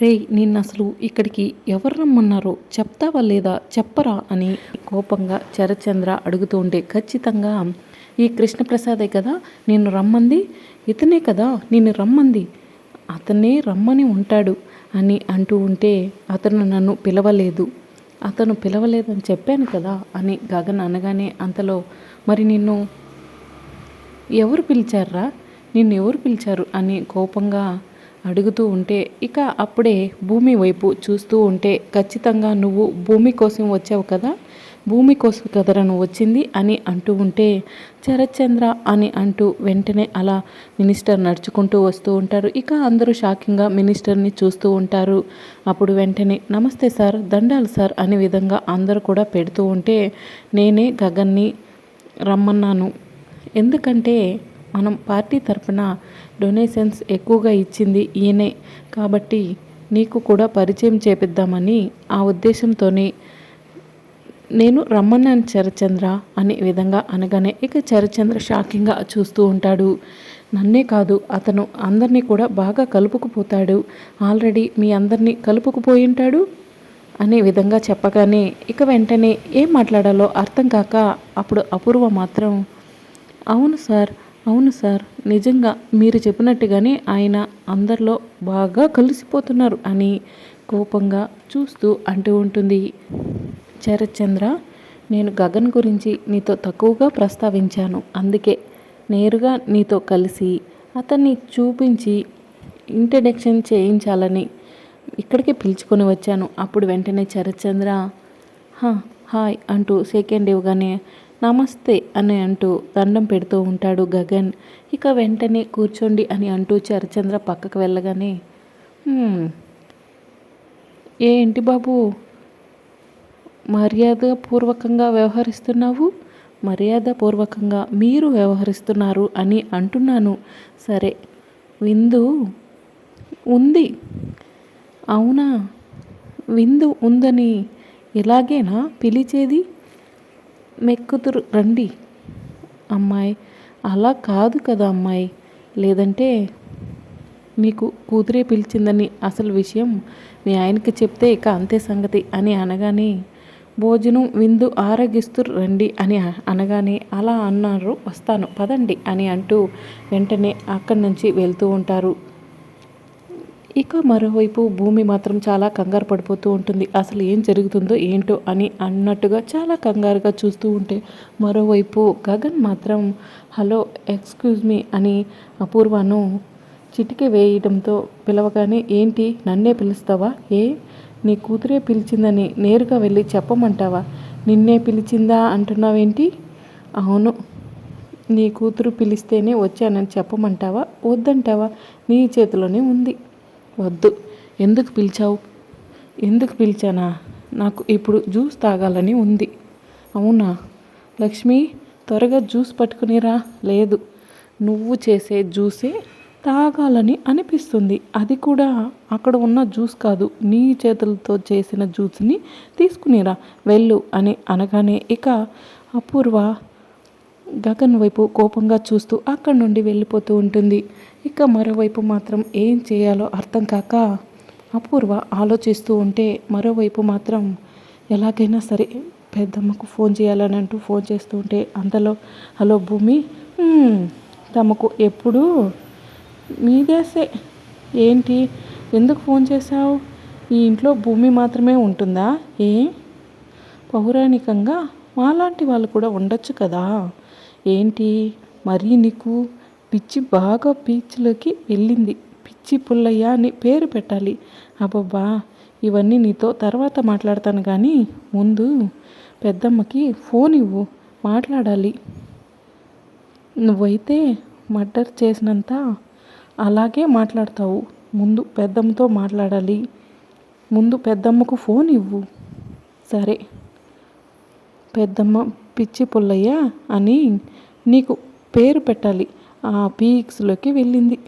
రేయ్ నిన్న అసలు ఇక్కడికి ఎవరు రమ్మన్నారో చెప్తావా లేదా? చెప్పరా అని కోపంగా చరచంద్ర అడుగుతూ ఉంటే ఖచ్చితంగా ఈ కృష్ణప్రసాదే కదా నిన్ను రమ్మంది? ఇతనే కదా నిన్ను రమ్మంది? అతనే రమ్మని ఉంటాడు అని అంటూ ఉంటే అతను నన్ను పిలవలేదు. అతను పిలవలేదని చెప్పాను కదా అని గగన్ అనగానే అంతలో మరి నిన్ను ఎవరు పిలిచారా? నిన్ను ఎవరు పిలిచారు? అని కోపంగా అడుగుతూ ఉంటే ఇక అప్పుడే భూమి వైపు చూస్తూ ఉంటే ఖచ్చితంగా నువ్వు భూమి కోసం వచ్చావు కదా? భూమి కోసం కదరా నువ్వు వచ్చింది అని అంటూ ఉంటే శరత్చంద్ర అని అంటూ వెంటనే అలా మినిస్టర్ నడుచుకుంటూ వస్తూ ఉంటారు. ఇక అందరూ షాకింగ్గా మినిస్టర్ని చూస్తూ ఉంటారు. అప్పుడు వెంటనే నమస్తే సార్ దండాలు సార్ అనే విధంగా అందరూ కూడా పెడుతూ ఉంటే నేనే గగన్ని రమ్మన్నాను. ఎందుకంటే మనం పార్టీ తరఫున డొనేషన్స్ ఎక్కువగా ఇచ్చింది ఈయనే. కాబట్టి నీకు కూడా పరిచయం చేపిద్దామని ఆ ఉద్దేశంతోనే నేను రమ్మన్నాను చరచంద్ర అనే విధంగా అనగానే ఇక చరచంద్ర షాకింగ్గా చూస్తూ ఉంటాడు. నన్నే కాదు అతను అందరినీ కూడా బాగా కలుపుకుపోతాడు. ఆల్రెడీ మీ అందరినీ కలుపుకుపోయి ఉంటాడు? అనే విధంగా చెప్పగానే ఇక వెంటనే ఏం మాట్లాడాలో అర్థం కాక అప్పుడు అపూర్వ మాత్రం అవును సార్ అవును సార్ నిజంగా మీరు చెప్పినట్టుగానే ఆయన అందరిలో బాగా కలిసిపోతున్నారు అని కోపంగా చూస్తూ అంటూ ఉంటుంది. శరత్చంద్ర నేను గగన్ గురించి నీతో తక్కువగా ప్రస్తావించాను. అందుకే నేరుగా నీతో కలిసి అతన్ని చూపించి ఇంట్రడక్షన్ చేయించాలని ఇక్కడికి పిలుచుకొని వచ్చాను. అప్పుడు వెంటనే శరత్చంద్ర హాయ్ అంటూ సెకండ్ ఇవ్వగానే నమస్తే అని అంటూ దండం పెడుతూ ఉంటాడు గగన్. ఇక వెంటనే కూర్చోండి అని అంటూ చరచంద్ర పక్కకు వెళ్ళగానే ఏంటి బాబు? మర్యాదపూర్వకంగా వ్యవహరిస్తున్నావు? మర్యాదపూర్వకంగా మీరు వ్యవహరిస్తున్నారు అని అంటున్నాను. సరే విందు ఉంది. అవునా? విందు ఉందని ఇలాగేనా పిలిచేది? మెక్కుతురు రండి. అమ్మాయి అలా కాదు కదా అమ్మాయి. లేదంటే మీకు కూతురే పిలిచిందని అసలు విషయం మీ ఆయనకి చెప్తే ఇక అంతే సంగతి అని అనగానే భోజనం విందు ఆరగిస్తూ రండి అని అనగానే అలా అన్నారు వస్తాను పదండి అని అంటూ వెంటనే అక్కడి నుంచి వెళ్తూ ఉంటారు. ఇక మరోవైపు భూమి మాత్రం చాలా కంగారు పడిపోతూ ఉంటుంది. అసలు ఏం జరుగుతుందో ఏంటో అని అన్నట్టుగా చాలా కంగారుగా చూస్తూ ఉంటే మరోవైపు గగన్ మాత్రం హలో ఎక్స్క్యూజ్ మీ అని అపూర్వను చిటికి వేయడంతో పిలవగానే ఏంటి నన్నే పిలుస్తావా? ఏ? నీ కూతురే పిలిచిందని నేరుగా వెళ్ళి చెప్పమంటావా? నిన్నే పిలిచిందా అంటున్నావేంటి? అవును నీ కూతురు పిలిస్తేనే వచ్చానని చెప్పమంటావా? వద్దంటావా? నీ చేతిలోనే ఉంది. వద్దు. ఎందుకు పిలిచావు? ఎందుకు పిలిచానా? నాకు ఇప్పుడు జ్యూస్ తాగాలని ఉంది. అవునా? లక్ష్మి త్వరగా జ్యూస్ పట్టుకునిరా. లేదు. నువ్వు చేసే జ్యూసే తాగాలని అనిపిస్తుంది. అది కూడా అక్కడ ఉన్న జ్యూస్ కాదు. నీ చేతులతో చేసిన జ్యూస్ని తీసుకునిరా. వెళ్ళు అని అనగానే ఇక అపూర్వ గగన్ వైపు కోపంగా చూస్తూ అక్కడి నుండి వెళ్ళిపోతూ ఉంటుంది. ఇక మరోవైపు మాత్రం ఏం చేయాలో అర్థం కాక అపూర్వ ఆలోచిస్తూ ఉంటే మరోవైపు మాత్రం ఎలాగైనా సరే పెద్దమ్మకు ఫోన్ చేయాలని అంటూ ఫోన్ చేస్తూ ఉంటే అంతలో హలో భూమి తమకు ఎప్పుడు మీదేసే. ఏంటి? ఎందుకు ఫోన్ చేశావు? ఈ ఇంట్లో భూమి మాత్రమే ఉంటుందా? ఏ? పౌరాణికంగా మాలాంటి వాళ్ళు కూడా ఉండొచ్చు కదా. ఏంటి? మరీ నీకు పిచ్చి బాగా పీచ్లోకి వెళ్ళింది. పిచ్చి పుల్లయ్య అని పేరు పెట్టాలి. అబ్బబ్బా ఇవన్నీ నీతో తర్వాత మాట్లాడతాను కానీ ముందు పెద్దమ్మకి ఫోన్ ఇవ్వు మాట్లాడాలి. నువ్వైతే మర్డర్ చేసినంత అలాగే మాట్లాడతావు. ముందు పెద్దమ్మతో మాట్లాడాలి. ముందు పెద్దమ్మకు ఫోన్ ఇవ్వు. సరే. పెద్దమ్మ పిచ్చి పుల్లయ్య అని నీకు పేరు పెట్టాలి. ఆ పీక్స్లోకి వెళ్ళింది.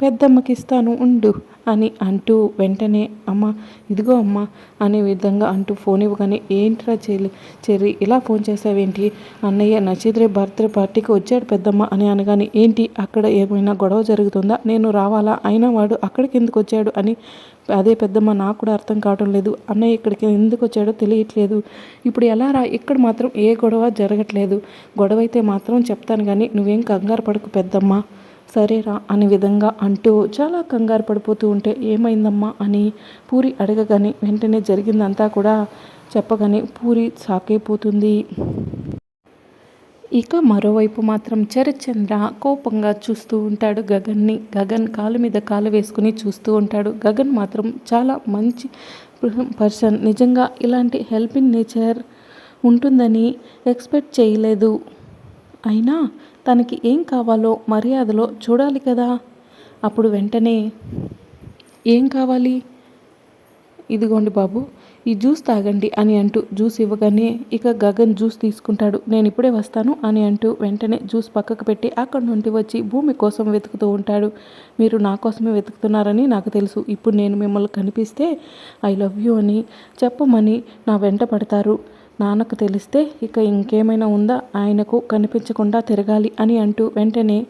పెద్దమ్మకి ఇస్తాను ఉండు అని అంటూ వెంటనే అమ్మ ఇదిగో అమ్మ అనే విధంగా అంటూ ఫోన్ ఇవ్వగానే ఏంట్రా చెల్లి చెర్రి ఇలా ఫోన్ చేసావేంటి? అన్నయ్య నచ్చిద్రే బర్త్డే పార్టీకి వచ్చాడు పెద్దమ్మ అని అనగానే ఏంటి అక్కడ ఏమైనా గొడవ జరుగుతుందా? నేను రావాలా? అయినా వాడు అక్కడికి ఎందుకు వచ్చాడు? అని అదే పెద్దమ్మ నాకు కూడా అర్థం కావడం లేదు. అన్నయ్య ఇక్కడికి ఎందుకు వచ్చాడో తెలియట్లేదు. ఇప్పుడు ఎలా రా? ఇక్కడ మాత్రం ఏ గొడవ జరగట్లేదు. గొడవ అయితే మాత్రం చెప్తాను కానీ నువ్వేం కంగారు పడకు పెద్దమ్మ. సరేరా అనే విధంగా అంటూ చాలా కంగారు పడిపోతూ ఉంటే ఏమైందమ్మా? అని పూరి అడగగానే వెంటనే జరిగిందంతా కూడా చెప్పగానే పూరి సాకైపోతుంది. ఇక మరోవైపు మాత్రం చరచంద్ర కోపంగా చూస్తూ ఉంటాడు గగన్ని. గగన్ కాలు మీద కాలు వేసుకుని చూస్తూ ఉంటాడు. గగన్ మాత్రం చాలా మంచి పర్సన్. నిజంగా ఇలాంటి హెల్పింగ్ నేచర్ ఉంటుందని ఎక్స్పెక్ట్ చేయలేదు. అయినా తనకి ఏం కావాలో మర్యాదలో చూడాలి కదా. అప్పుడు వెంటనే ఏం కావాలి? ఇదిగోండి బాబు ఈ జ్యూస్ తాగండి అని అంటూ జ్యూస్ ఇవ్వగానే ఇక గగన్ జ్యూస్ తీసుకుంటాడు. నేను ఇప్పుడే వస్తాను అని అంటూ వెంటనే జ్యూస్ పక్కకు పెట్టి అక్కడి నుండి వచ్చి భూమి కోసం వెతుకుతూ ఉంటాడు. మీరు నా కోసమే వెతుకుతున్నారని నాకు తెలుసు. ఇప్పుడు నేను మిమ్మల్ని కనిపిస్తే ఐ లవ్ యూ అని చెప్పమని నా వెంట పడతారు. నాన్నకు తెలిస్తే ఇక ఇంకేమైనా ఉందా? ఆయనకు కనిపించకుండా తిరగాలి అని అంటూ వెంటనే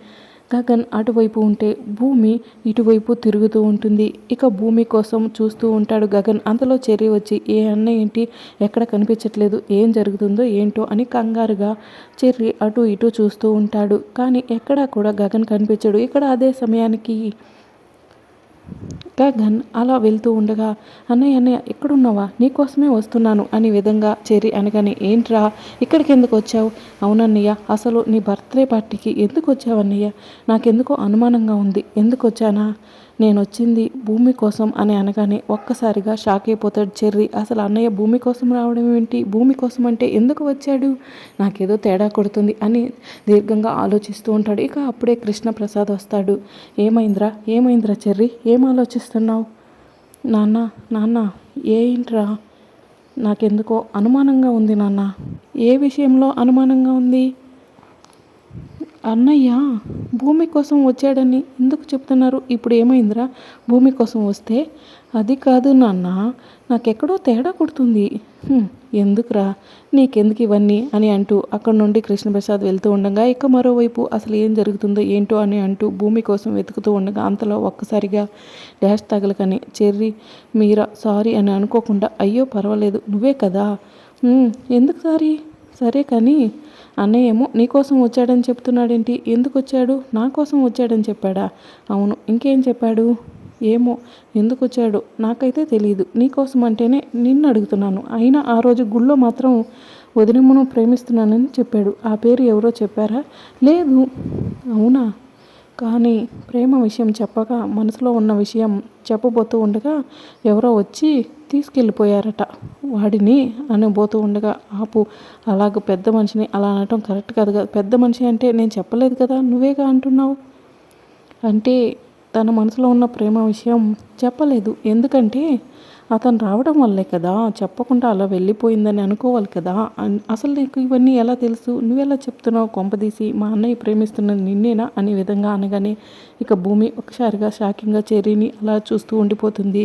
గగన్ అటువైపు ఉంటే భూమి ఇటువైపు తిరుగుతూ ఉంటుంది. ఇక భూమి కోసం చూస్తూ ఉంటాడు గగన్. అంతలో చెర్రి వచ్చి ఏ అన్న ఏంటి? ఎక్కడ కనిపించట్లేదు? ఏం జరుగుతుందో ఏంటో? అని కంగారుగా చెర్రి అటు ఇటు చూస్తూ ఉంటాడు. కానీ ఎక్కడా కూడా గగన్ కనిపించడు. ఇక్కడ అదే సమయానికి గగన్ అలా వెళ్తూ ఉండగా అన్నయ్య అన్నయ్య ఎక్కడున్నావా? నీకోసమే వస్తున్నాను అనే విధంగా చేరి అనగానే ఏంట్రా? ఇక్కడికి ఎందుకు వచ్చావు? అవునన్నయ్య అసలు నీ బర్త్డే పార్టీకి ఎందుకు వచ్చావు అన్నయ్య నాకెందుకో అనుమానంగా ఉంది. ఎందుకు వచ్చానా? నేను వచ్చింది భూమి కోసం అని అనగానే ఒక్కసారిగా షాక్ అయిపోతాడు చెర్రి. అసలు అన్నయ్య భూమి కోసం రావడం ఏంటి? భూమి కోసం అంటే ఎందుకు వచ్చాడు? నాకేదో తేడా కొడుతుంది అని దీర్ఘంగా ఆలోచిస్తూ ఉంటాడు. ఇక అప్పుడే కృష్ణప్రసాద్ వస్తాడు. ఏమైందిరా? ఏమైందిరా చెర్రి? ఏం ఆలోచిస్తున్నావు? నాన్న నాన్న ఏంట్రా? నాకెందుకో అనుమానంగా ఉంది నాన్న. ఏ విషయంలో అనుమానంగా ఉంది? అన్నయ్య భూమి కోసం వచ్చాడని ఎందుకు చెప్తున్నారు? ఇప్పుడు ఏమైందిరా? భూమి కోసం వస్తే? అది కాదు నాన్న నాకెక్కడో తేడా కొడుతుంది. ఎందుకురా? నీకెందుకు ఇవన్నీ? అని అంటూ అక్కడ నుండి కృష్ణప్రసాద్ వెళ్తూ ఉండగా ఇక మరోవైపు అసలు ఏం జరుగుతుందో ఏంటో అని అంటూ భూమి కోసం వెతుకుతూ ఉండగా అంతలో ఒక్కసారిగా డాష్ తగలకని చెర్రి మీరా సారీ అని అనుకోకుండా అయ్యో పర్వాలేదు నువ్వే కదా? ఎందుకు సారీ? సరే కానీ అన్నయ్య ఏమో నీకోసం వచ్చాడని చెప్తున్నాడేంటి? ఎందుకు వచ్చాడు? నా కోసం వచ్చాడని చెప్పాడా? అవును ఇంకేం చెప్పాడు? ఏమో ఎందుకు వచ్చాడు నాకైతే తెలియదు నీకోసం అంటేనే నిన్ను అడుగుతున్నాను. అయినా ఆ రోజు గుళ్ళో మాత్రం వదినమ్మను ప్రేమిస్తున్నానని చెప్పాడు. ఆ పేరు ఎవరో చెప్పారా? లేదు. అవునా? కానీ ప్రేమ విషయం చెప్పక మనసులో ఉన్న విషయం చెప్పబోతూ ఉండగా ఎవరో వచ్చి తీసుకెళ్ళిపోయారట. వాడిని అనబోతూ ఉండగా ఆపు అలాగ పెద్ద మనిషిని అలా అనటం కరెక్ట్ కాదు కదా. పెద్ద మనిషి అంటే నేను చెప్పలేదు కదా నువ్వేగా అంటున్నావు? అంటే తన మనసులో ఉన్న ప్రేమ విషయం చెప్పలేదు. ఎందుకంటే అతను రావడం వల్లే కదా చెప్పకుండా అలా వెళ్ళిపోయిందని అనుకోవాలి కదా. అసలు నీకు ఇవన్నీ ఎలా తెలుసు? నువ్వెలా చెప్తున్నావు? కొంపదీసి మా అన్నయ్య ప్రేమిస్తున్నది నిన్నేనా? అనే విధంగా అనగానే ఇక భూమి ఒకసారిగా షాకింగ్గా చేరిని అలా చూస్తూ ఉండిపోతుంది.